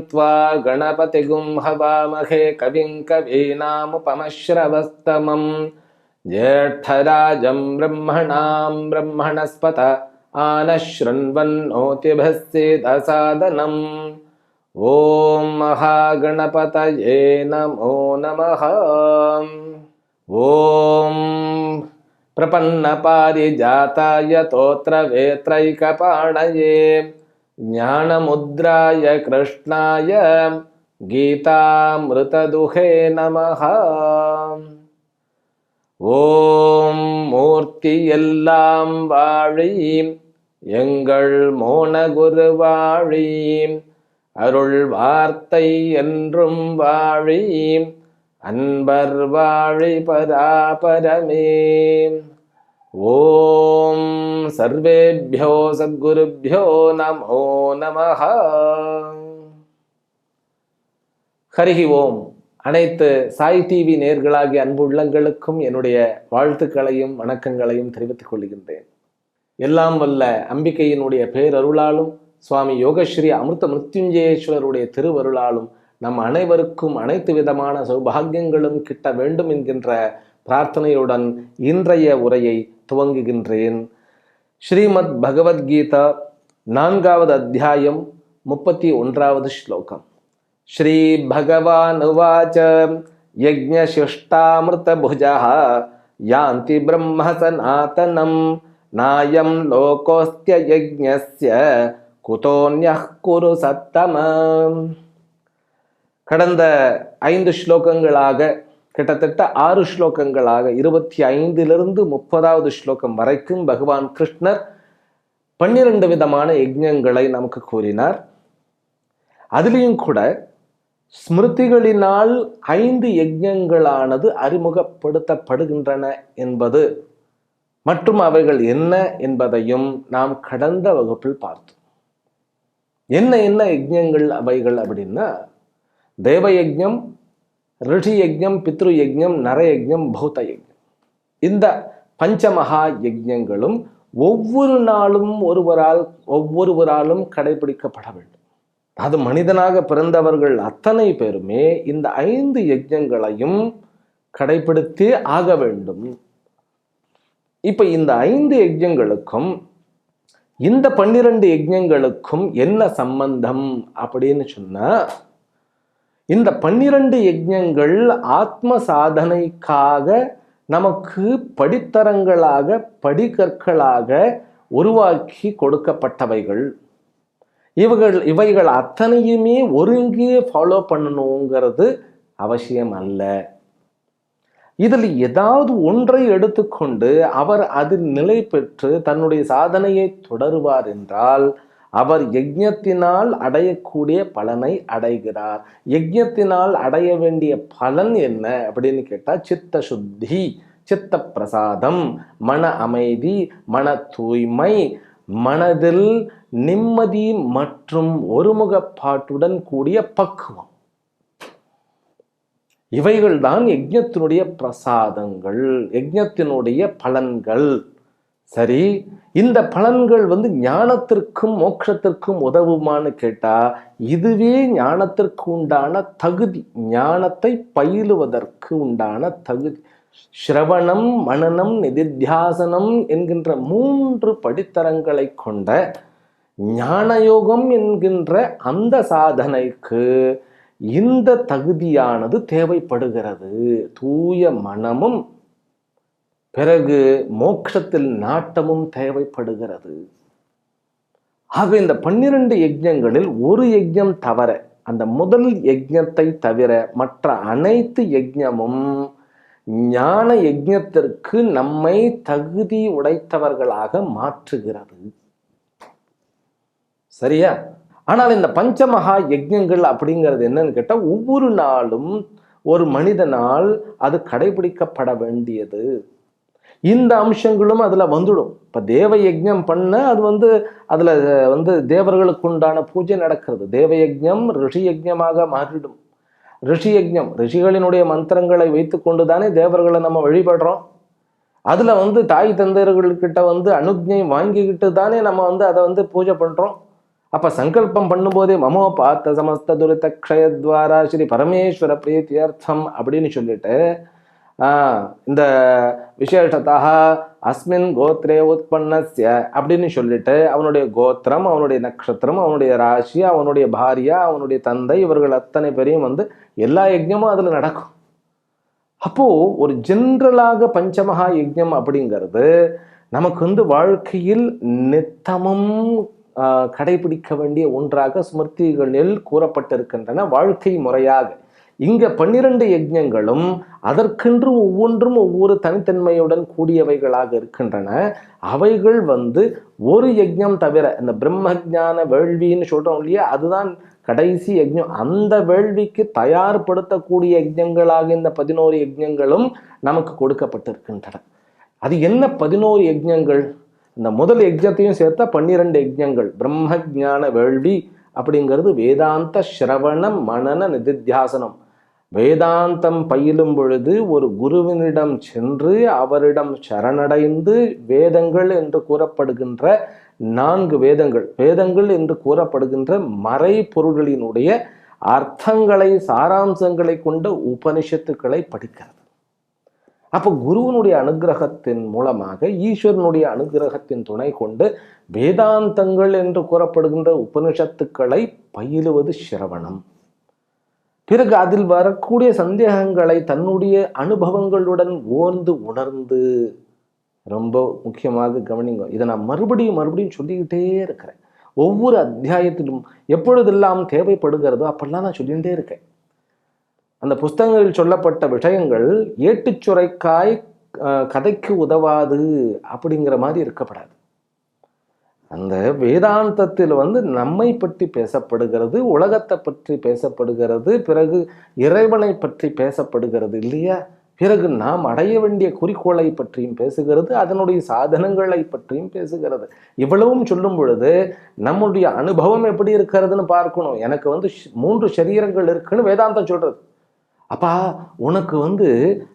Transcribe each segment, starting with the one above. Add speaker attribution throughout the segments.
Speaker 1: त्वा गणपतिगुं हवामहे कविं कवीनामुपमश्रवस्तमं ज्येष्ठराजं ब्रह्मणां ब्रह्मणस्पत आनशृण्वन्नोतिभस्येदसादनम् ॐ महागणपतये नमो नमः। ॐ प्रपन्नपारिजाताय तोत्रवेत्रैकपाणये ஞானமுத்ராய கிருஷ்ணாய கீதாமிருததுகே நமக ஓம் மூர்த்தி எல்லாம் வாழி எங்கள் மோனகுரு வாழி அருள் வார்த்தை என்றும் வாழி அன்பர் வாழி பராபரமே. ஓம் சர்வேபியோ சத்குருபியோ நமோ நம ஹரிஹி ஓம். அனைத்து சாய் டிவி நேர்களாகிய அன்பு உள்ளங்களுக்கும் என்னுடைய வாழ்த்துக்களையும் வணக்கங்களையும் தெரிவித்துக் கொள்கின்றேன். எல்லாம் வல்ல அம்பிகையினுடைய பேரருளாலும் சுவாமி யோகஸ்ரீ அமிர்த மிருத்யுஞ்சயேஸ்வரருடைய திருவருளாலும் நம் அனைவருக்கும் அனைத்து விதமான சௌபாகியங்களும் கிட்ட வேண்டும் என்கின்ற பிரார்த்தனையுடன் இன்றைய உரையை துவங்குகின்றேன் ஸ்ரீமத் பகவத்கீதா நான்காவது அத்தியாயம் முப்பத்தி ஒன்றாவது ஸ்லோகம் श्रीभगवानुवाच यज्ञशिष्टामृतभुजः यान्ति ब्रह्म सनातनं नायं लोकोऽस्त्ययज्ञस्य कुतोऽन्यः कुरु சத்தம கடந்த ஐந்து ஸ்லோகங்களாக கிட்டத்தட்ட ஆறு ஸ்லோகங்களாக இருபத்தி ஐந்திலிருந்து முப்பதாவது ஸ்லோகம் வரைக்கும் பகவான் கிருஷ்ணர் பன்னிரண்டு விதமான யஜ்யங்களை நமக்கு கூறினார். அதுலேயும் கூட ஸ்மிருதிகளினால் ஐந்து யஜ்யங்களானது அறிமுகப்படுத்தப்படுகின்றன என்பது மற்றும் அவைகள் என்ன என்பதையும் நாம் கடந்த வகுப்பில் பார்த்தோம். என்ன என்ன யஜ்யங்கள் அவைகள் அப்படின்னா தேவ ரிஷி யஜ்யம் பித்ரு யஜ்யம் நர பௌத்த யஜ்யம் இந்த பஞ்சமகா யஜ்யங்களும் ஒவ்வொரு நாளும் ஒருவரால் ஒவ்வொருவராலும் கடைபிடிக்கப்பட வேண்டும். அது மனிதனாக பிறந்தவர்கள் அத்தனை பேருமே இந்த ஐந்து யஜ்யங்களையும் கடைபிடித்தே ஆக வேண்டும். இப்போ இந்த ஐந்து யஜ்யங்களுக்கும் இந்த பன்னிரண்டு யஜ்யங்களுக்கும் என்ன சம்பந்தம் அப்படின்னு சொன்னால் இந்த பன்னிரண்டு யஜ்யங்கள் ஆத்ம சாதனைக்காக நமக்கு படித்தரங்களாக படிகற்களாக உருவாக்கி கொடுக்கப்பட்டவைகள். இவர்கள் இவைகள் அத்தனையுமே ஒருங்கே ஃபாலோ பண்ணணுங்கிறது அவசியம் அல்ல. இதில் ஏதாவது ஒன்றை எடுத்துக்கொண்டு அவர் அதில் நிலை பெற்று தன்னுடைய சாதனையை தொடருவார் என்றால் அவர் யஜ்யத்தினால் அடையக்கூடிய பலனை அடைகிறார். யஜ்யத்தினால் அடைய வேண்டிய பலன் என்ன அப்படின்னு கேட்டால் சித்த சுத்தி சித்த பிரசாதம் மன அமைதி மன தூய்மை மனதில் நிம்மதி மற்றும் ஒருமுகப்பாட்டுடன் கூடிய பக்குவம். இவைகள்தான் யஜ்யத்தினுடைய பிரசாதங்கள் யஜ்யத்தினுடைய பலன்கள். சரி இந்த பலன்கள் வந்து ஞானத்திற்கும் மோட்சத்திற்கும் உதவுமான்னு கேட்டால் இதுவே ஞானத்திற்கு உண்டான தகுதி ஞானத்தை பயிலுவதற்கு உண்டான தகுதி ஸ்ரவணம் மனனம் நிதித்தியாசனம் என்கின்ற மூன்று படித்தரங்களை கொண்ட ஞானயோகம் என்கின்ற அந்த சாதனைக்கு இந்த தகுதியானது தேவைப்படுகிறது. தூய மனமும் பிறகு மோட்சத்தில் நாட்டமும் தேவைப்படுகிறது. ஆக இந்த பன்னிரண்டு யஜ்யங்களில் ஒரு யஜ்யம் தவிர அந்த முதல் யஜ்யத்தை தவிர மற்ற அனைத்து யஜ்யமும் ஞான யஜ்யத்திற்கு நம்மை தகுதி உடைத்தவர்களாக மாற்றுகிறது. சரியா? ஆனால் இந்த பஞ்சமகா யஜ்யங்கள் அப்படிங்கிறது என்னன்னு கேட்டால் ஒவ்வொரு நாளும் ஒரு மனிதனால் அது கடைபிடிக்கப்பட வேண்டியது. இந்த அம்சங்களும் அதில் வந்துடும். இப்போ தேவ யஜ்ஞம் பண்ண அது வந்து அதில் வந்து தேவர்களுக்கு உண்டான பூஜை நடக்கிறது. தேவ யஜ்ஞம் ரிஷி யஜ்ஞமாக மாறிடும். ரிஷி யஜ்ஞம் ரிஷிகளினுடைய மந்திரங்களை வைத்துக்கொண்டு தானே தேவர்களை நம்ம வழிபடுறோம். அதில் வந்து தாய் தந்தையர்கள்கிட்ட வந்து அனுஜை வாங்கிக்கிட்டு தானே நம்ம வந்து அதை வந்து பூஜை பண்ணுறோம் அப்போ சங்கல்பம் பண்ணும்போதே மமோ பார்த்த சமஸ்த துரித க்ஷயத்வாரா ஸ்ரீ பரமேஸ்வர பிரீத்தியர்த்தம் அப்படின்னு சொல்லிட்டு இந்த விசேஷத்தாக அஸ்மின் கோத்ரே உற்பத்திய அப்படின்னு சொல்லிட்டு அவனுடைய கோத்திரம் அவனுடைய நட்சத்திரம் அவனுடைய ராசி அவனுடைய பாரியா அவனுடைய தந்தை இவர்கள் அத்தனை பேரையும் வந்து எல்லா யஜ்ஞமும் அதில் நடக்கும். அப்போது ஒரு ஜென்ரலாக பஞ்சமகா யஜ்ஞம் அப்படிங்கிறது நமக்கு வந்து வாழ்க்கையில் நித்தமும் கடைபிடிக்க வேண்டிய ஒன்றாக ஸ்மிருதிகளில் கூறப்பட்டிருக்கின்றன வாழ்க்கை முறையாக. இங்கே பன்னிரண்டு யஜ்ஞங்களும் அதற்கென்று ஒவ்வொன்றும் ஒவ்வொரு தனித்தன்மையுடன் கூடியவைகளாக இருக்கின்றன. அவைகள் வந்து ஒரு யஜ்ஞம் தவிர இந்த பிரம்ம ஞான வேள்வின்னு சொல்கிறோம் இல்லையா? அதுதான் கடைசி யஜ்ஞம். அந்த வேள்விக்கு தயார்படுத்தக்கூடிய யஜ்ஞங்களாக இந்த பதினோரு யஜ்ஞங்களும் நமக்கு கொடுக்கப்பட்டிருக்கின்றன. அது என்ன பதினோரு யஜ்ஞங்கள்? இந்த முதல் யஜ்ஞத்தையும் சேர்த்தா பன்னிரண்டு யஜ்ஞங்கள். பிரம்ம ஞான வேள்வி அப்படிங்கிறது வேதாந்த சிரவணம் மனன நிதித்தியாசனம். வேதாந்தம் பயிலும் பொழுது ஒரு குருவினிடம் சென்று அவரிடம் சரணடைந்து வேதங்கள் என்று கூறப்படுகின்ற நான்கு வேதங்கள் வேதங்கள் என்று கூறப்படுகின்ற மறை பொருள்களினுடைய அர்த்தங்களை சாராம்சங்களை கொண்ட உபனிஷத்துக்களை படிக்கிறது. அப்போ குருவனுடைய அனுகிரகத்தின் மூலமாக ஈஸ்வரனுடைய அனுகிரகத்தின் துணை கொண்டு வேதாந்தங்கள் என்று கூறப்படுகின்ற உபனிஷத்துக்களை பயிலுவது சிரவணம். பிறகு அதில் வரக்கூடிய சந்தேகங்களை தன்னுடைய அனுபவங்களுடன் ஓர்ந்து உணர்ந்து ரொம்ப முக்கியமாக கவனிங்க. இதை நான் மறுபடியும் மறுபடியும் சொல்லிக்கிட்டே இருக்கிறேன். ஒவ்வொரு அத்தியாயத்திலும் எப்பொழுதெல்லாம் தேவைப்படுகிறதோ அப்படிலாம் நான் சொல்லிகிட்டே இருக்கேன். அந்த புஸ்தகங்களில் சொல்லப்பட்ட விஷயங்கள் ஏட்டுச்சுரைக்காய் கதைக்கு உதவாது அப்படிங்கிற மாதிரி இருக்கப்படாது. அந்த வேதாந்தத்தில் வந்து நம்மை பற்றி பேசப்படுகிறது உலகத்தை பற்றி பேசப்படுகிறது பிறகு இறைவனை பற்றி பேசப்படுகிறது இல்லையா? பிறகு நாம் அடைய வேண்டிய குறிக்கோளை பற்றியும் பேசுகிறது அதனுடைய சாதனங்களை பற்றியும் பேசுகிறது. இவ்வளவும் சொல்லும் பொழுது நம்முடைய அனுபவம் எப்படி இருக்கிறதுன்னு பார்க்கணும். எனக்கு வந்து ஷ்- மூன்று சரீரங்கள் இருக்குன்னு வேதாந்தம் சொல்றது. அப்பா உனக்கு வந்து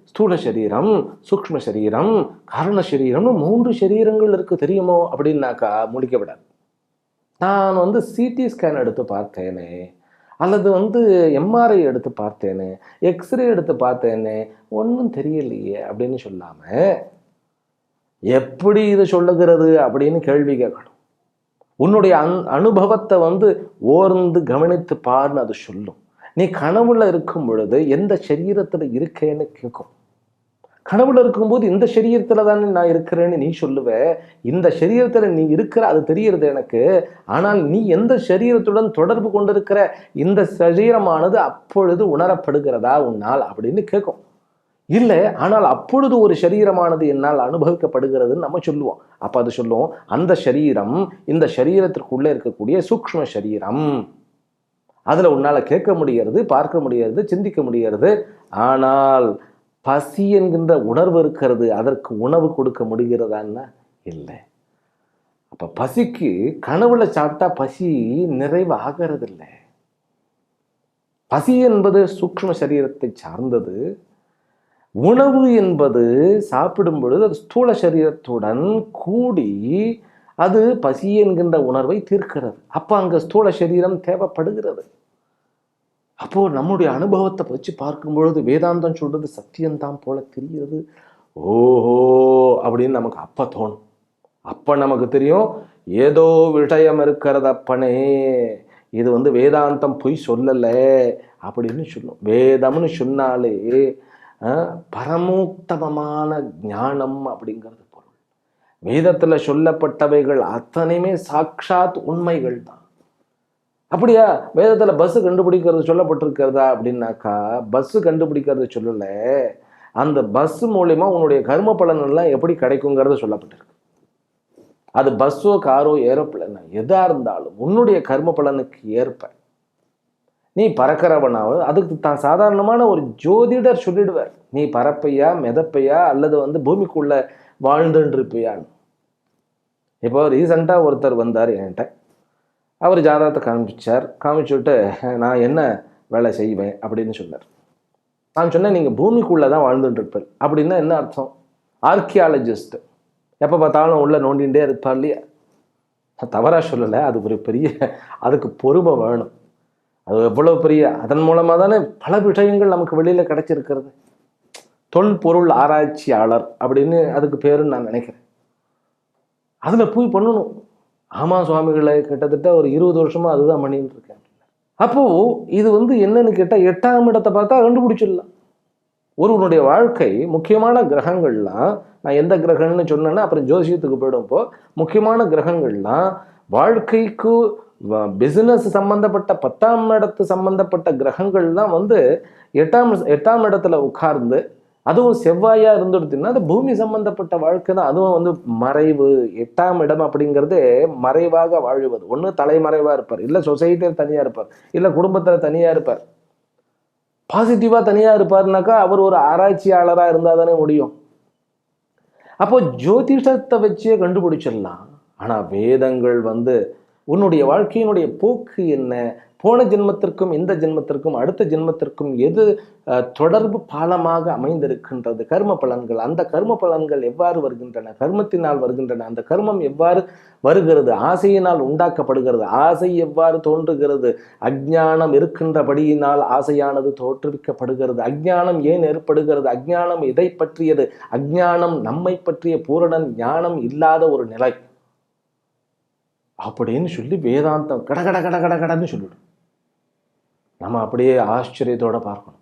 Speaker 1: ஸ்தூல சரீரம் சூக்ஷ்ம சரீரம் காரண சரீரம்னு மூன்று சரீரங்கள் இருக்குது தெரியுமோ அப்படின்னாக்கா முடிக்க விடாது. நான் வந்து சிடி ஸ்கேன் எடுத்து பார்த்தேனே அல்லது வந்து எம்ஆர்ஐ எடுத்து பார்த்தேனே எக்ஸ்ரே எடுத்து பார்த்தேனே ஒன்றும் தெரியலையே அப்படின்னு சொல்லாமல் எப்படி இது சொல்லுகிறது அப்படின்னு கேள்வி கேட்கணும். உன்னுடைய அன் அனுபவத்தை வந்து ஓர்ந்து கவனித்து பாருன்னு அது சொல்லும். நீ கனவுல இருக்கும் பொழுது எந்த சரீரத்துல இருக்கேன்னு கேட்கும் கனவுல இருக்கும்போது இந்த சரீரத்துல தானே நான் இருக்கிறேன்னு நீ சொல்லுவ. இந்த சரீரத்துல நீ இருக்கிற அது தெரியறது எனக்கு. ஆனால் நீ எந்த சரீரத்துடன் தொடர்பு கொண்டிருக்கிற இந்த சரீரமானது அப்பொழுது உணரப்படுகிறதா உன்னால் அப்படின்னு கேட்கும் இல்லை ஆனால் அப்பொழுது ஒரு சரீரமானது என்னால் அனுபவிக்கப்படுகிறதுன்னு நம்ம சொல்லுவோம். அப்போ அது சொல்லுவோம் அந்த சரீரம் இந்த சரீரத்திற்குள்ளே இருக்கக்கூடிய சூக்ஷ்ம சரீரம். அதில் உன்னால் கேட்க முடிகிறது பார்க்க முடிகிறது சிந்திக்க முடிகிறது ஆனால் பசி என்கின்ற உணர்வு இருக்கிறது அதற்கு உணவு கொடுக்க முடிகிறதான்னா இல்லை. அப்போ பசிக்கு கனவுல சாப்பிட்டா பசி நிறைவு ஆகிறதில்லை பசி என்பது சூக்ம சரீரத்தை சார்ந்தது. உணவு என்பது சாப்பிடும் பொழுது அது ஸ்தூல சரீரத்துடன் கூடி அது பசி என்கின்ற உணர்வை தீர்க்கிறது. அப்போ அங்கே ஸ்தூல சரீரம் தேவைப்படுகிறது. அப்போது நம்முடைய அனுபவத்தை வச்சு பார்க்கும் பொழுது வேதாந்தம் சொல்கிறது சத்தியம்தான் போல தெரிகிறது. ஓஹோ அப்படின்னு நமக்கு அப்போ தோணும். அப்போ நமக்கு தெரியும் ஏதோ விஷயம் இருக்கிறது அப்பனே இது வந்து வேதாந்தம் பொய் சொல்லலை அப்படின்னு சொல்லும். வேதம்னு சொன்னாலே பரமோத்தமமான ஞானம் அப்படிங்கிறது வேதத்துல சொல்லப்பட்டவைகள் அத்தனையுமே சாட்சாத் உண்மைகள் தான் அப்படியா? வேதத்துல பஸ் கண்டுபிடிக்கிறது சொல்லப்பட்டிருக்கிறதா அப்படின்னாக்கா பஸ்ஸு கண்டுபிடிக்கிறது சொல்லல. அந்த பஸ் மூலியமா உன்னுடைய கர்ம பலன் எல்லாம் எப்படி கிடைக்குங்கிறது சொல்லப்பட்டிருக்கு. அது பஸ்ஸோ காரோ ஏரோப்ளேனோ எதாக இருந்தாலும் உன்னுடைய கர்ம பலனுக்கு ஏற்ப. நீ பறக்கிறவனாவது அதுக்கு தான் சாதாரணமான ஒரு ஜோதிடர் சொல்லிடுவார். நீ பறப்பையா மிதப்பையா அல்லது வந்து பூமிக்குள்ள வாழ்ந்துட்டு இப்போ ரீசண்டாக ஒருத்தர் வந்தார் என்கிட்ட. அவர் ஜாதகத்தை காமிச்சார். காமிச்சுட்டு நான் என்ன வேலை செய்வேன்? அப்படின்னு சொன்னார். நான் சொன்னேன் நீங்கள் பூமிக்குள்ளே தான் வாழ்ந்துட்டுருப்பேன் அப்படின்னா என்ன அர்த்தம்? ஆர்கியாலஜிஸ்ட் எப்போ பார்த்தாலும் உள்ளே நோண்டிகிட்டே இருப்பார் இல்லையா? நான் தவறாக சொல்லலை. அது ஒரு பெரிய அதுக்கு பொறுமை வேணும். அது எவ்வளோ பெரிய அதன் மூலமாக தானே பல விஷயங்கள் நமக்கு வெளியில் கிடைச்சிருக்கிறது. தொல்பொருள் ஆராய்ச்சியாளர் அப்படின்னு அதுக்கு பேருன்னு நான் நினைக்கிறேன். அதில் போய் பண்ணணும். ஆமாம் சுவாமிகளை கிட்டத்தட்ட ஒரு இருபது வருஷமாக அதுதான் பண்ணிட்டு இருக்கேன். அப்போது இது வந்து என்னன்னு கேட்டால் எட்டாம் இடத்தை பார்த்தா கண்டுபிடிச்சிடலாம். ஒருவனுடைய வாழ்க்கை முக்கியமான கிரகங்கள்லாம் நான் எந்த கிரகம்னு சொன்னேன்னா அப்புறம் ஜோசியத்துக்கு போயிடும் இப்போ முக்கியமான கிரகங்கள்லாம் வாழ்க்கைக்கு பிஸ்னஸ் சம்மந்தப்பட்ட பத்தாம் இடத்து சம்மந்தப்பட்ட கிரகங்கள்லாம் வந்து எட்டாம் எட்டாம் இடத்துல உட்கார்ந்து அதுவும் செவ்வாயா இருந்துடுதுன்னா அது பூமி சம்பந்தப்பட்ட வாழ்க்கை தான். அதுவும் வந்து மறைவு எட்டாம் இடம் அப்படிங்கிறதே மறைவாக வாழ்வது. ஒன்று தலைமறைவா இருப்பார். இல்லை சொசைட்டியில் தனியா இருப்பார். இல்லை குடும்பத்தில் தனியா இருப்பார். பாசிட்டிவா தனியா இருப்பார்னாக்கா அவர் ஒரு ஆராய்ச்சியாளரா இருந்தா தானே முடியும். அப்போ ஜோதிஷத்தை வச்சே கண்டுபிடிச்சிடலாம். ஆனால் வேதங்கள் வந்து உன்னுடைய வாழ்க்கையினுடைய போக்கு என்ன? போன ஜென்மத்திற்கும் இந்த ஜென்மத்திற்கும் அடுத்த ஜென்மத்திற்கும் எது தொடர்பு பாலமாக அமைந்திருக்கின்றது? கர்ம பலன்கள். அந்த கர்ம பலன்கள் எவ்வாறு வருகின்றன? கர்மத்தினால் வருகின்றன. அந்த கர்மம் எவ்வாறு வருகிறது? ஆசையினால் உண்டாக்கப்படுகிறது. ஆசை எவ்வாறு தோன்றுகிறது? அஜ்ஞானம் இருக்கின்றபடியினால் ஆசையானது தோற்றுவிக்கப்படுகிறது. அஜ்ஞானம் ஏன் ஏற்படுகிறது? அஜ்ஞானம் எதை பற்றியது? அஜ்ஞானம் நம்மை பற்றிய பூரண ஞானம் இல்லாத ஒரு நிலை. அப்படின்னு சொல்லி வேதாந்தம் கட கட கட கட கடன்னு சொல்லிடும் நம்ம அப்படியே ஆச்சரியத்தோடு பார்க்கணும்.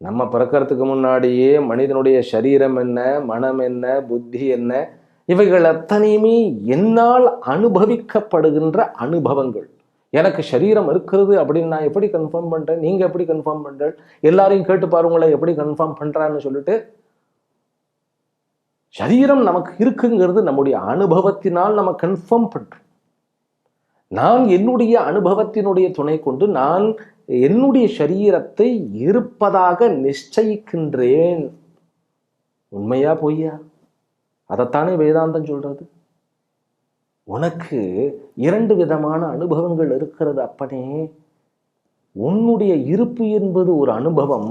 Speaker 1: நம்ம பிறக்கறதுக்கு முன்னாடியே மனிதனுடைய சரீரம் என்ன மனம் என்ன புத்தி என்ன இவைகள் அத்தனையுமே என்னால் அனுபவிக்கப்படுகின்ற அனுபவங்கள். எனக்கு சரீரம் இருக்கிறது அப்படின்னு நான் எப்படி கன்ஃபார்ம் பண்ணுறேன் நீங்கள் எப்படி கன்ஃபார்ம் பண்ணுறேன் எல்லாரையும் கேட்டு பாருங்களேன் எப்படி கன்ஃபார்ம் பண்ணுறான்னு சொல்லிட்டு சரீரம் நமக்கு இருக்குங்கிறது நம்முடைய அனுபவத்தினால் நம்ம கன்ஃபார்ம் பண்ணுறோம் நான் என்னுடைய அனுபவத்தினுடைய துணை கொண்டு நான் என்னுடைய சரீரத்தை இருப்பதாக நிச்சயிக்கின்றேன். உண்மையா பொய்யா? அதைத்தானே வேதாந்தம் சொல்றது. உனக்கு இரண்டு விதமான அனுபவங்கள் இருக்கிறது அப்பனே. உன்னுடைய இருப்பு என்பது ஒரு அனுபவம்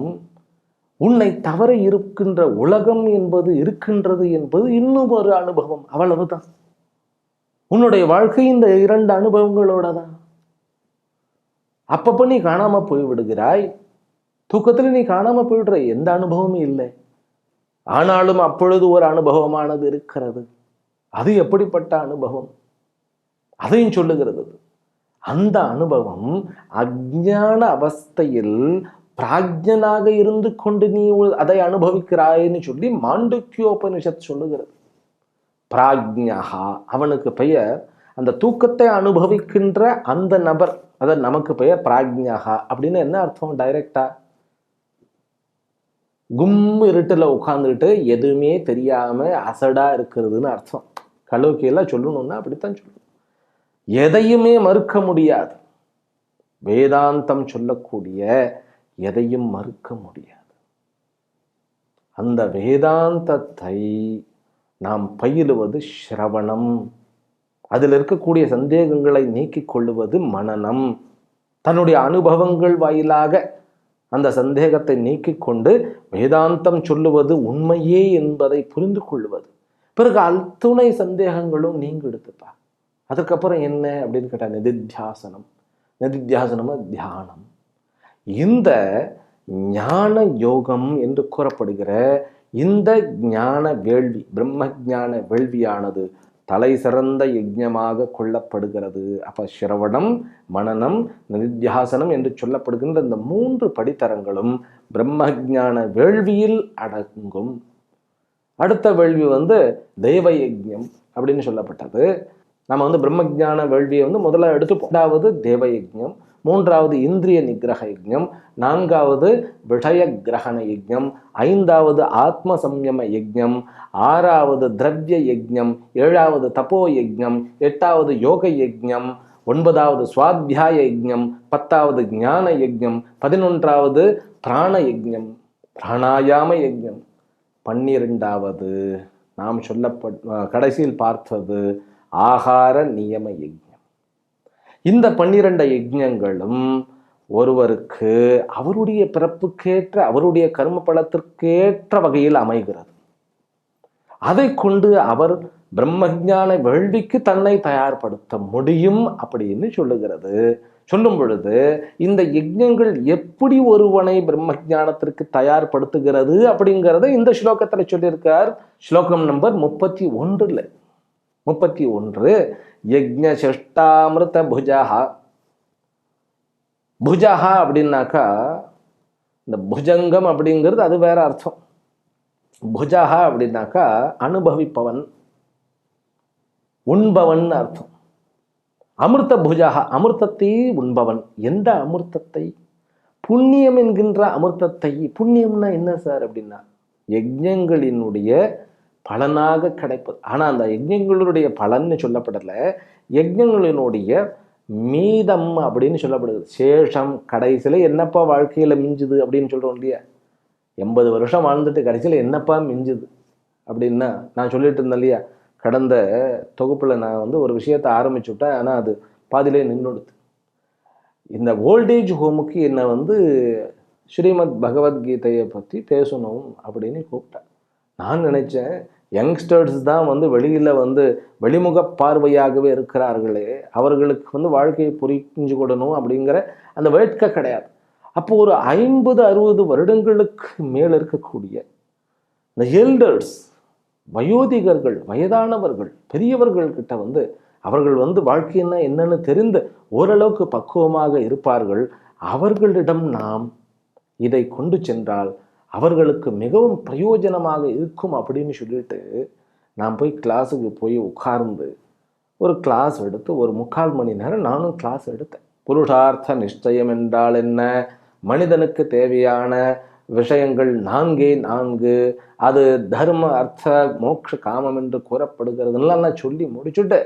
Speaker 1: உன்னை தவற இருக்கின்ற உலகம் என்பது இருக்கின்றது என்பது இன்னும் ஒரு அனுபவம். அவ்வளவுதான். உன்னுடைய வாழ்க்கை இந்த இரண்டு அனுபவங்களோட தான். அப்பப்போ நீ காணாம போய் விடுகிறாய் தூக்கத்துல நீ காணாம போயிடுற எந்த அனுபவமும் இல்லை. ஆனாலும் அப்பொழுது ஒரு அனுபவமானது இருக்கிறது. அது எப்படிப்பட்ட அனுபவம்? அதையும் சொல்லுகிறது. அந்த அனுபவம் அஜான அவஸ்தையில் பிராஜ்யனாக இருந்து கொண்டு நீ அதை அனுபவிக்கிறாயின்னு சொல்லி மாண்டக்கியோபனிஷத் சொல்லுகிறது. பிராஜ்ஞகா அவனுக்கு பெயர் அந்த தூக்கத்தை அனுபவிக்கின்ற அந்த நபர் அதான் நமக்கு பெயர் பிராஜ்ஞகா அப்படின்னு என்ன அர்த்தம்? டைரக்டா கும் இருட்டில் உட்காந்துட்டு எதுவுமே தெரியாம அசடா இருக்கிறதுன்னு அர்த்தம். கலோக்கியெல்லாம் சொல்லணும்னா அப்படித்தான் சொல்லணும். எதையுமே மறுக்க முடியாது. வேதாந்தம் சொல்லக்கூடிய எதையும் மறுக்க முடியாது. அந்த வேதாந்தத்தை நாம் பயிலுவது சிரவணம். அதில் இருக்கக்கூடிய சந்தேகங்களை நீக்கிக் கொள்ளுவது மனனம் தன்னுடைய அனுபவங்கள் வாயிலாக அந்த சந்தேகத்தை நீக்கிக் கொண்டு வேதாந்தம் சொல்லுவது உண்மையே என்பதை புரிந்து கொள்வது பிறகு அத்துணை சந்தேகங்களும் நீங்க எடுத்துப்பா. அதுக்கப்புறம் என்ன அப்படின்னு கேட்டா நிதித்தியாசனம். நிதித்தியாசனமாக தியானம். இந்த ஞான யோகம் என்று கூறப்படுகிற இந்த ஞான வேள்வி பிரம்ம ஞான வேள்வியானது தலை சிறந்த யஜ்யமாக கொள்ளப்படுகிறது. அப்ப சிரவணம் மனநம் நிதித்தியாசனம் என்று சொல்லப்படுகின்ற இந்த மூன்று படித்தரங்களும் பிரம்ம ஞான வேள்வியில் அடங்கும். அடுத்த வேள்வி வந்து தெய்வ யஜ்யம் அப்படின்னு சொல்லப்பட்டது. நம்ம வந்து பிரம்ம ஞான வேள்வியை வந்து முதல்ல எடுத்துப்போம். ரெண்டாவது தேவ யஜ்யம் மூன்றாவது இந்திரிய நிகிரக யஜ்யம் நான்காவது விஷய கிரகண யஜ்ஞம் ஐந்தாவது ஆத்ம சம்யம யஜ்ஞம் ஆறாவது திரவிய யஜ்யம் ஏழாவது தபோ யஜ்யம் எட்டாவது யோக யஜ்யம் ஒன்பதாவது சுவாத்தியாய யஜ்ஞம் பத்தாவது ஞான யஜ்யம் பதினொன்றாவது பிராண யஜ்ஞம் பிராணாயாம யஜ்ஞம் பன்னிரெண்டாவது நாம் சொல்லப்பட் கடைசியில் பார்த்தது ஆகார நியம யஜ்யம். இந்த பன்னிரண்டு யஜ்ஞங்களும் ஒருவருக்கு அவருடைய பிறப்புக்கேற்ற அவருடைய கர்ம பலத்திற்கேற்ற வகையில் அமைகிறது. அதை கொண்டு அவர் பிரம்மஜான வேள்விக்கு தன்னை தயார்படுத்த முடியும் அப்படின்னு சொல்லுகிறது. சொல்லும் பொழுது இந்த யஜ்யங்கள் எப்படி ஒருவனை பிரம்மஜானத்திற்கு தயார்படுத்துகிறது அப்படிங்கிறத இந்த ஸ்லோகத்தில் சொல்லியிருக்கார். ஸ்லோகம் நம்பர் முப்பத்தி ஒன்றுல. முப்பத்தி ஒன்று. யஜ்ஞசிஷ்டாமிருத புஜஹா புஜஹா அப்படின்னாக்கா இந்த புஜங்கம் அப்படிங்கிறது அது வேற அர்த்தம். புஜஹா அப்படின்னாக்கா அனுபவிப்பவன் உண்பவன் அர்த்தம். அமிர்த புஜகா அமிர்தத்தை உண்பவன். எந்த அமிர்தத்தை? புண்ணியம் என்கின்ற அமிர்தத்தை. புண்ணியம்னா என்ன சார் அப்படின்னா யஜ்யங்களினுடைய பலனாக கிடைப்பது. ஆனால் அந்த யஜ்யங்களுடைய பலன்னு சொல்லப்படலை. யஜ்யங்களினுடைய மீதம் அப்படின்னு சொல்லப்படுது. சேஷம் கடைசியில் என்னப்பா வாழ்க்கையில் மிஞ்சுது அப்படின்னு சொல்கிறோம் இல்லையா? எண்பது வருஷம் வாழ்ந்துட்டு கடைசியில் என்னப்பா மிஞ்சுது அப்படின்னா நான் சொல்லிட்டு இருந்தேன் இல்லையா? கடந்த தொகுப்பில் நான் வந்து ஒரு விஷயத்தை ஆரம்பிச்சு விட்டேன் ஆனால் அது பாதியிலே நின்றுடுது. இந்த ஓல்டேஜ் ஹோமுக்கு என்னை வந்து ஸ்ரீமத் பகவத்கீதையை பற்றி பேசணும் அப்படின்னு கூப்பிட்டேன். நான் நினைச்சேன் யங்ஸ்டர்ஸ் தான் வந்து வெளியில் வந்து வெளிமுக பார்வையாகவே இருக்கிறார்களே. அவர்களுக்கு வந்து வாழ்க்கையை புரிஞ்சு கொடுணும் அப்படிங்கிற அந்த வேட்கை கிடையாது. அப்போ ஒரு ஐம்பது அறுபது வருடங்களுக்கு மேல் இருக்கக்கூடிய இந்த எல்டர்ஸ் வயோதிகர்கள் வயதானவர்கள் பெரியவர்கள் கிட்ட வந்து அவர்கள் வந்து வாழ்க்கைன்னா என்னன்னு தெரிந்து ஓரளவுக்கு பக்குவமாக இருப்பார்கள். அவர்களிடம் நாம் இதை கொண்டு சென்றால் அவர்களுக்கு மிகவும் பிரயோஜனமாக இருக்கும் அப்படின்னு சொல்லிட்டு நான் போய் கிளாஸுக்கு போய் உட்கார்ந்து ஒரு கிளாஸ் எடுத்து ஒரு முக்கால் மணி நேரம் நானும் கிளாஸ் எடுத்தேன். புருஷார்த்த நிச்சயம் என்றால் என்ன? மனிதனுக்கு தேவையான விஷயங்கள் நான்கே நான்கு அது தர்ம அர்த்த மோட்ச காமம் என்று கூறப்படுகிறதுலாம் நான் சொல்லி முடிச்சுட்டு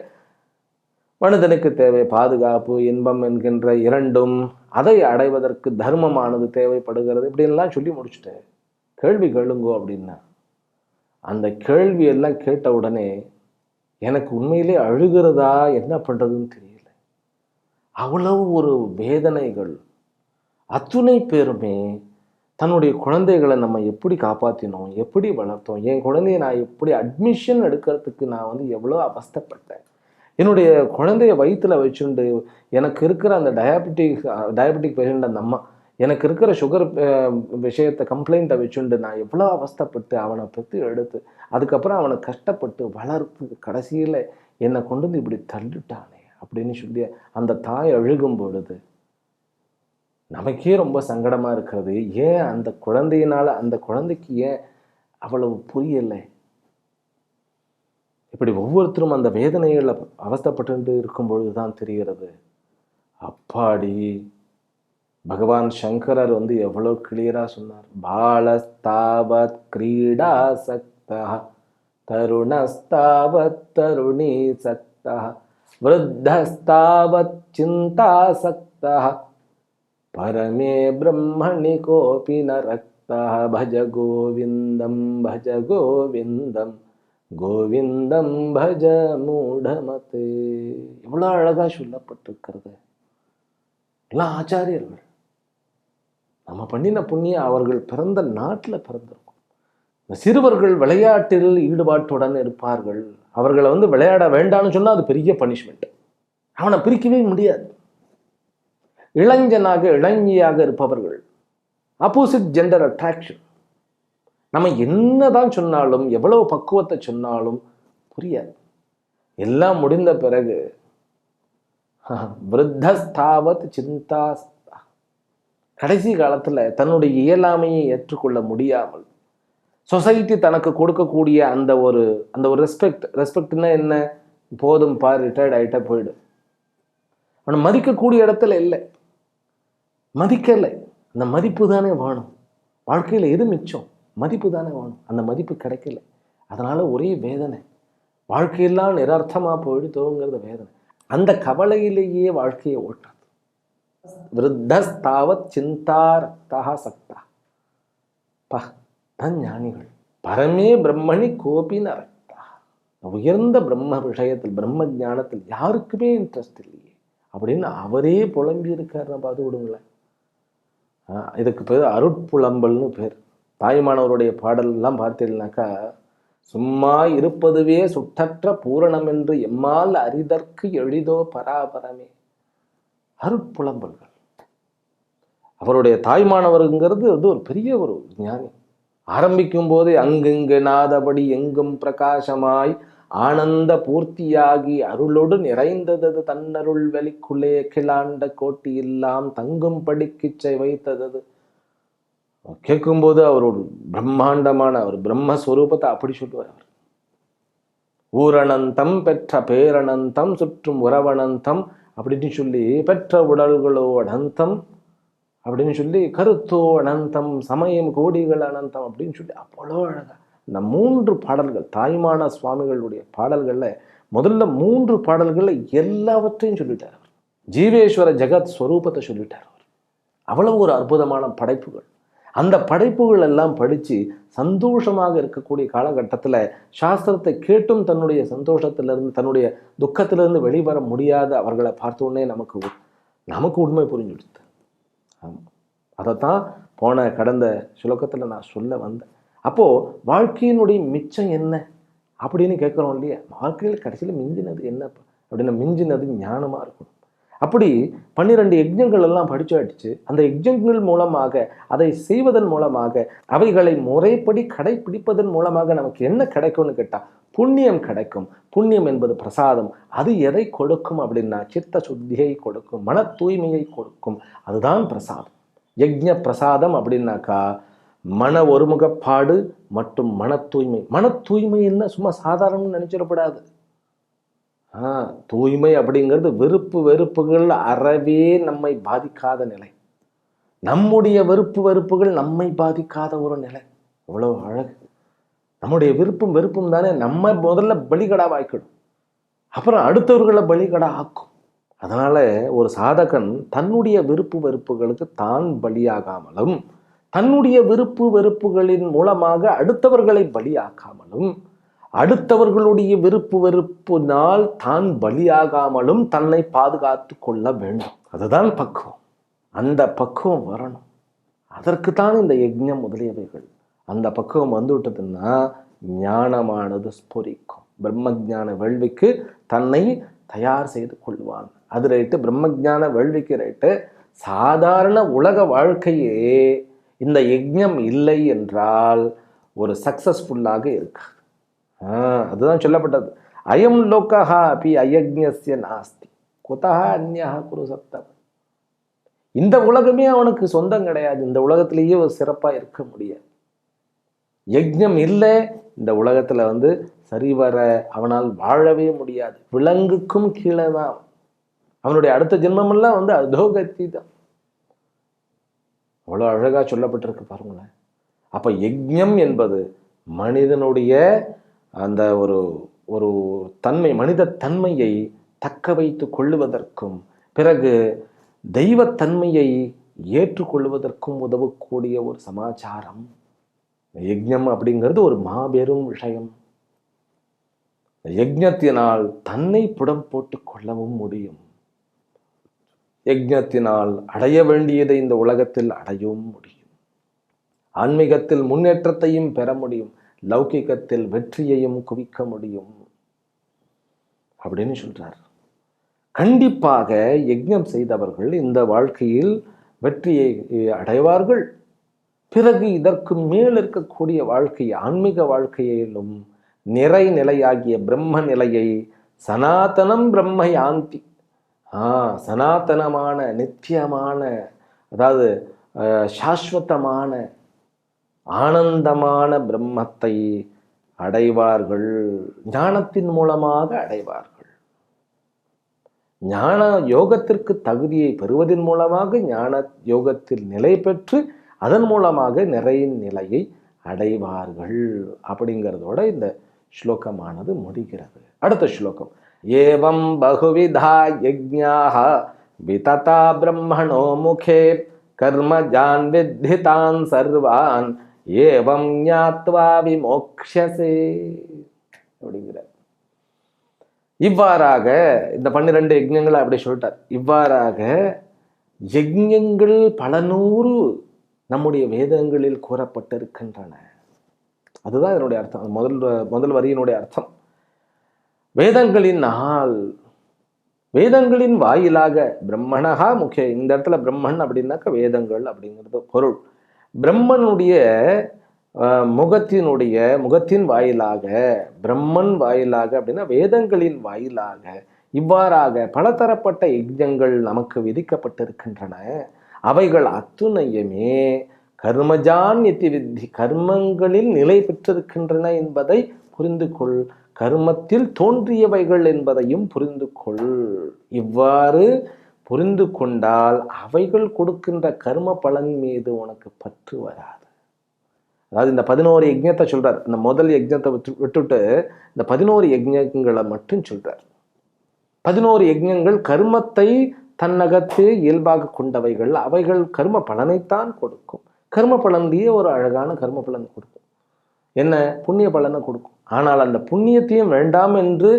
Speaker 1: மனிதனுக்கு தேவை பாதுகாப்பு இன்பம் என்கின்ற இரண்டும் அதை அடைவதற்கு தர்மமானது தேவைப்படுகிறது இப்படின்லாம் சொல்லி முடிச்சுட்டேன். கேள்வி கேளுங்கோ அப்படின்னா அந்த கேள்வி எல்லாம் கேட்ட உடனே எனக்கு உண்மையிலே அழுகிறதா என்ன பண்ணுறதுன்னு தெரியல. அவ்வளவு ஒரு வேதனைகள். அத்துணை பேருமே தன்னுடைய குழந்தைகளை நம்ம எப்படி காப்பாற்றினோம் எப்படி வளர்த்தோம் என் குழந்தைய நான் எப்படி அட்மிஷன் எடுக்கிறதுக்கு நான் வந்து எவ்வளோ அவஸ்தைப்பட்டேன்? என்னுடைய குழந்தைய வயிற்றில் வச்சுண்டு எனக்கு இருக்கிற அந்த டயபெட்டிக் டயபெட்டிக் பேஷண்ட் அந்த அம்மா எனக்கு இருக்கிற சுகர் விஷயத்தை கம்ப்ளைண்ட்டை வச்சுண்டு நான் எவ்வளோ அவஸ்தைப்பட்டு அவனை பற்றி எடுத்து அதுக்கப்புறம் அவனை கஷ்டப்பட்டு வளர்த்து கடைசியில் என்னை கொண்டு வந்து இப்படி தள்ளிட்டானே அப்படின்னு சொல்லி அந்த தாய் அழுகும் பொழுது நமக்கே ரொம்ப சங்கடமாக இருக்கிறது. ஏன் அந்த குழந்தையினால் அந்த குழந்தைக்கு ஏன் அவ்வளவு புரியலை? இப்படி ஒவ்வொருத்தரும் அந்த வேதனைகளை அவஸ்தப்பட்டு இருக்கும் பொழுது தான் தெரிகிறது. அப்பாடி பகவான் சங்கரர் வந்து எவ்வளோ கிளியராக சொன்னார். பாலஸ்தாவத் கிரீடா சக்தா தருணஸ்தாவத் தருணி சக்தா விருத்தஸ்தாவத் சிந்தா சக்தா பரமே பிரம்மணி கோபி நரக்தா பஜ கோவிந்தம் பஜ கோவிந்தம் கோவிந்தம் பஜ மூடமதே. இவ்வளோ அழகாக சொல்லப்பட்டிருக்கிறது. எல்லாம் ஆச்சாரியர்கள். நம்ம பண்ணின புண்ணியம் அவர்கள் பிறந்த நாட்டில் பிறந்திருக்கும். இந்த சிறுவர்கள் விளையாட்டில் ஈடுபாட்டுடன் இருப்பார்கள். அவர்களை வந்து விளையாட வேண்டாம்னு சொன்னால் அது பெரிய பனிஷ்மெண்ட் அவனை பிரிக்கவே முடியாது. இளைஞனாக இளைஞியாக இருப்பவர்கள் ஆப்போசிட் ஜெண்டர் அட்ராக்ஷன் நம்ம என்னதான் சொன்னாலும் எவ்வளவு பக்குவத்தை சொன்னாலும் புரியாது. எல்லாம் முடிந்த பிறகு விருத்தஸ்தாவத் சிந்தா கடைசி காலத்தில் தன்னுடைய இயலாமையை ஏற்றுக்கொள்ள முடியாமல் சொசைட்டி தனக்கு கொடுக்கக்கூடிய அந்த ஒரு அந்த ஒரு ரெஸ்பெக்ட் ரெஸ்பெக்ட்னா என்ன? போதும் பார் ரிட்டையர்ட் ஆகிட்டா போயிடு. அவனை மதிக்கக்கூடிய இடத்துல இல்லை. மதிக்கலை. அந்த மதிப்பு தானே வேணும். வாழ்க்கையில் எது மிச்சம்? மதிப்பு தானே வேணும். அந்த மதிப்பு கிடைக்கல. அதனால் ஒரே வேதனை. வாழ்க்கையெல்லாம் நிரர்த்தமாக போயிடுதோங்கிறது வேதனை. அந்த கவலையிலேயே வாழ்க்கையை ஓட்டுறது. விருத்தஸ்தாவத் சிந்தார்த்தா சக்தா. பா தான் ஞானிகள். பரமே பிரம்மணி கோபின ரக்தா உயர்ந்த பிரம்ம விஷயத்தில் பிரம்ம ஞானத்தில் யாருக்குமே இன்ட்ரெஸ்ட் இல்லையே. அப்படின்னு அவரே புலம்பி இருக்காருன்னு பார்த்து விடுங்களேன். இதுக்கு பேர் அருட்புலம்பல்னு பேர். தாய்மானவருடைய பாடல் எல்லாம் பார்த்தீங்கன்னாக்கா சும்மா இருப்பதுவே சுட்டற்ற பூரணம் என்று எம்மால் அரிதற்கு எளிதோ பராபரமே. அருட்புலம்பல்கள் அவருடைய தாய்மானவருங்கிறது வந்து ஒரு பெரிய ஒரு ஞானி. ஆரம்பிக்கும் போதே அங்கெங்கு நாதபடி எங்கும் பிரகாசமாய் ஆனந்த பூர்த்தியாகி அருளோடு நிறைந்ததது தன்னருள் வெளிக்குள்ளே கிளாண்ட கோட்டி எல்லாம் தங்கும் படிக்கிச்சை வைத்ததது. கேட்கும்போது அவரோட பிரம்மாண்டமான ஒரு பிரம்மஸ்வரூபத்தை அப்படி சொல்லுவார் அவர். ஊரணந்தம் பெற்ற பேரணந்தம் சுற்றும் உறவனந்தம் அப்படின்னு சொல்லி பெற்ற உடல்களோ அனந்தம் அப்படின்னு சொல்லி கருத்தோ அனந்தம் சமயம் கோடிகள் அனந்தம் அப்படின்னு சொல்லி அவ்வளோ அழகா. இந்த மூன்று பாடல்கள் தாய்மான சுவாமிகளுடைய பாடல்களில் முதல்ல மூன்று பாடல்களில் எல்லாவற்றையும் சொல்லிட்டார் அவர். ஜீவேஸ்வர ஜெகத் ஸ்வரூபத்தை சொல்லிட்டார் அவர். அவ்வளவு ஒரு அற்புதமான படைப்புகள். அந்த படைப்புகள் எல்லாம் படித்து சந்தோஷமாக இருக்கக்கூடிய காலகட்டத்தில் சாஸ்திரத்தை கேட்டும் தன்னுடைய சந்தோஷத்திலிருந்து தன்னுடைய துக்கத்திலிருந்து வெளிவர முடியாத அவர்களை பார்த்த உடனே நமக்கு நமக்கு உண்மை புரிஞ்சுடுது ஆமாம் அதைத்தான் போன கடந்த சுலோகத்தில் நான் சொல்ல வந்தேன். அப்போது வாழ்க்கையினுடைய மிச்சம் என்ன அப்படின்னு கேட்குறோம் இல்லையா? வாழ்க்கையில் கடைசியில் மிஞ்சினது என்ன அப்படின்னா மிஞ்சினது ஞானமாக இருக்கணும். அப்படி பன்னிரண்டு யஜ்ஞங்கள் எல்லாம் படிச்சாடிச்சு அந்த யஜ்ஞங்கள் மூலமாக அதை செய்வதன் மூலமாக அவைகளை முறைப்படி கடைபிடிப்பதன் மூலமாக நமக்கு என்ன கிடைக்கும்னு கேட்டால் புண்ணியம் கிடைக்கும். புண்ணியம் என்பது பிரசாதம். அது எதை கொடுக்கும் அப்படின்னா சித்த சுத்தியை கொடுக்கும் மன தூய்மையை கொடுக்கும். அதுதான் பிரசாதம். யஜ்ஞ பிரசாதம் அப்படின்னாக்கா மன ஒருமுகப்பாடு மற்றும் மன தூய்மை மன தூய்மை என்ன? சும்மா சாதாரணம்னு நினைச்சிடக்கூடாது. தூய்மை அப்படிங்கிறது வெறுப்பு வெறுப்புகள் அறவே நம்மை பாதிக்காத நிலை. நம்முடைய வெறுப்பு வெறுப்புகள் நம்மை பாதிக்காத ஒரு நிலை. அவ்வளோ அழகு. நம்முடைய விருப்பம் வெறுப்பும் தானே நம்ம முதல்ல பலிகடா வாய்க்கணும். அப்புறம் அடுத்தவர்களை பலிகடா ஆக்கும். அதனால் ஒரு சாதகன் தன்னுடைய விருப்பு வெறுப்புகளுக்கு தான் பலியாகாமலும் தன்னுடைய விருப்பு வெறுப்புகளின் மூலமாக அடுத்தவர்களை பலியாக்காமலும் அடுத்தவர்களுடைய விருப்பு வெறுப்பினால் தான் பலியாகாமலும் தன்னை பாதுகாத்து கொள்ள வேண்டும். அதுதான் பக்குவம். அந்த பக்குவம் வரணும். அதற்கு தான் இந்த யஜ்ஞம் முதலியவைகள். அந்த பக்குவம் வந்துவிட்டதுன்னா ஞானமானது ஸ்புரிக்கும். பிரம்மஜான வேள்விக்கு தன்னை தயார் செய்து கொள்வான். அது ரைட்டு பிரம்மஜான வேள்விக்கு ரைட்டு சாதாரண உலக வாழ்க்கையே இந்த யஜ்ஞம் இல்லை என்றால் ஒரு சக்சஸ்ஃபுல்லாக இருக்காது. அதுதான் சொல்லப்பட்டது. அயம் லோகஹா அப்படி அயக்ஞசிய நாஸ்தி. குதா அந்யா குரு சப்தம். இந்த உலகமே அவனுக்கு சொந்தம் கிடையாது. இந்த உலகத்திலேயே ஒரு சிறப்பாக இருக்க முடியாது. யஜ்ஞம் இல்லை. இந்த உலகத்துல வந்து சரிவர அவனால் வாழவே முடியாது. விலங்குக்கும் கீழே தான் அவனுடைய அடுத்த ஜென்மமெல்லாம் வந்து அதோகத்தி தான். அவ்வளோ அழகா சொல்லப்பட்டிருக்கு பாருங்களேன். அப்ப யஜ்ஞம் என்பது மனிதனுடைய அந்த ஒரு ஒரு தன்மை மனித தன்மையை தக்க வைத்து கொள்ளுவதற்கும் பிறகு தெய்வத்தன்மையை ஏற்றுக்கொள்வதற்கும் உதவக்கூடிய ஒரு சமாச்சாரம். யஜ்யம் அப்படிங்கிறது ஒரு மாபெரும் விஷயம். யஜ்ஞத்தினால் தன்னை புடம் போட்டு கொள்ளவும் முடியும். யஜ்ஞத்தினால் அடைய வேண்டியதை இந்த உலகத்தில் அடையவும் முடியும். ஆன்மீகத்தில் முன்னேற்றத்தையும் பெற முடியும். லௌகிகத்தில் வெற்றியையும் குவிக்க முடியும் அப்படின்னு சொல்றார். கண்டிப்பாக யஜ்ஞம் செய்தவர்கள் இந்த வாழ்க்கையில் வெற்றியை அடைவார்கள். பிறகு இதற்கு மேல் இருக்கக்கூடிய வாழ்க்கை ஆன்மீக வாழ்க்கையிலும் நிறை நிலையாகிய பிரம்ம நிலையை சனாதனம் பிரம்ம யாந்தி ஆ சனாதனமான நித்தியமான அதாவது அஹ், சாஸ்வதமான ஆனந்தமான பிரம்மத்தை அடைவார்கள். ஞானத்தின் மூலமாக அடைவார்கள். ஞான யோகத்திற்கு தகுதியை பெறுவதன் மூலமாக ஞான யோகத்தில் நிலை பெற்று அதன் மூலமாக நிறையின் நிலையை அடைவார்கள். அப்படிங்கிறதோட இந்த ஸ்லோகமானது முடிகிறது. அடுத்த ஸ்லோகம். ஏவம் பகுவிதா யஜ்ஞாக விததா பிரம்மணோ முகே கர்மஜான் வித்திதான் சர்வான் ஏவம் ஞாத்வா விமோக்ஷசே அப்படிங்கிறார். இவ்வாறாக இந்த பன்னிரெண்டு யஜ்யங்களை அப்படி சொல்லிட்டார். இவ்வாறாக யஜ்யங்கள் பல நூறு நம்முடைய வேதங்களில் கூறப்பட்டிருக்கின்றன. அதுதான் இதனுடைய அர்த்தம். முதல் முதல் வரியினுடைய அர்த்தம். வேதங்களின் நாள் வேதங்களின் வாயிலாக பிரம்மணகா முக்கிய இந்த இடத்துல பிரம்மன் அப்படின்னாக்க வேதங்கள் அப்படிங்கிறது பொருள். பிரம்மனுடைய முகத்தினுடைய முகத்தின் வாயிலாக பிரம்மன் வாயிலாக அப்படின்னா வேதங்களின் வாயிலாக இவ்வாறாக பலதரப்பட்ட யஜ்ஞங்கள் நமக்கு விதிக்கப்பட்டிருக்கின்றன. அவைகள் அத்துணையுமே கர்மஜான் எத்தி வித்தி கர்மங்களில் நிலை பெற்றிருக்கின்றன என்பதை புரிந்து கொள் கர்மத்தில் தோன்றியவைகள் என்பதையும் புரிந்து கொள் இவ்வாறு புரிந்து கொண்டால் அவைகள் கொடுக்கின்ற கர்ம பலன் மீது உனக்கு பற்று வராது. அதாவது இந்த பதினோரு யஜ்ஞத்தை சொல்றார். இந்த முதல் யஜ்ஞத்தை விட்டு விட்டுட்டு இந்த பதினோரு யஜ்ஞங்களை மட்டும் சொல்றார். பதினோரு யஜ்ஞங்கள் கர்மத்தை தன்னகத்தே இயல்பாக கொண்டவைகள். அவைகள் கர்ம பலனைத்தான் கொடுக்கும். கர்ம பலன்லேயே ஒரு அழகான கர்ம பலன் கொடுக்கும். என்ன? புண்ணிய பலனை கொடுக்கும். ஆனால் அந்த புண்ணியத்தையும் வேண்டாம் என்று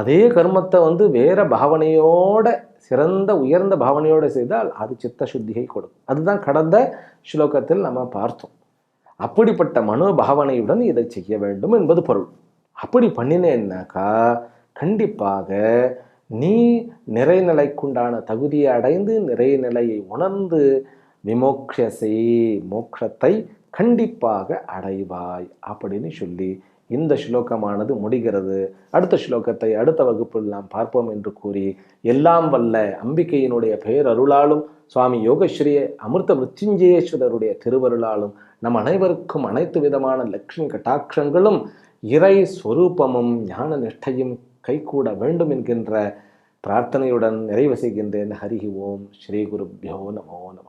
Speaker 1: அதே கர்மத்தை வந்து வேற பாவனையோட சிறந்த உயர்ந்த பாவனையோடு செய்தால் அது சித்த சுத்தியை கொடுக்கும். அதுதான் கடந்த ஸ்லோகத்தில் நம்ம பார்த்தோம். அப்படிப்பட்ட மனோபாவனையுடன் இதை செய்ய வேண்டும் என்பது பொருள். அப்படி பண்ணினேன்னாக்கா கண்டிப்பாக நீ நிறைநிலைக்குண்டான தகுதியை அடைந்து நிறைநிலையை உணர்ந்து விமோக்ஷசை மோக்ஷத்தை கண்டிப்பாக அடைவாய் அப்படின்னு சொல்லி இந்த ஸ்லோகமானது முடிகிறது. அடுத்த ஸ்லோகத்தை அடுத்த வகுப்பில் நாம் பார்ப்போம் என்று கூறி எல்லாம் வல்ல அம்பிகையினுடைய பேரருளாலும் சுவாமி யோகஸ்ரீ அமிர்த மிருத்யுஞ்சயேஸ்வரருடைய திருவருளாலும் நம் அனைவருக்கும் அனைத்து விதமான லக்ஷ்மி கட்டாட்சங்களும் இறை ஸ்வரூபமும் ஞான நிஷ்டையும் கைகூட வேண்டும் என்கின்ற பிரார்த்தனையுடன் நிறைவு செய்கின்றேன். ஹரிஹி ஓம். ஸ்ரீ குருப்பியோ நமோ நம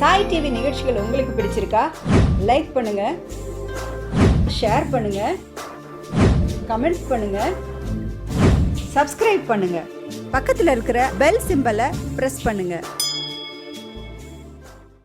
Speaker 2: சாய் டிவி நிகழ்ச்சிகள் உங்களுக்கு பிடிச்சிருக்கா? லைக் பண்ணுங்க. ஷேர் பண்ணுங்க. கமெண்ட்ஸ் பண்ணுங்க. சப்ஸ்கிரைப் பண்ணுங்க. பக்கத்தில் இருக்கிற பெல் சிம்பலை ப்ரெஸ் பண்ணுங்கள்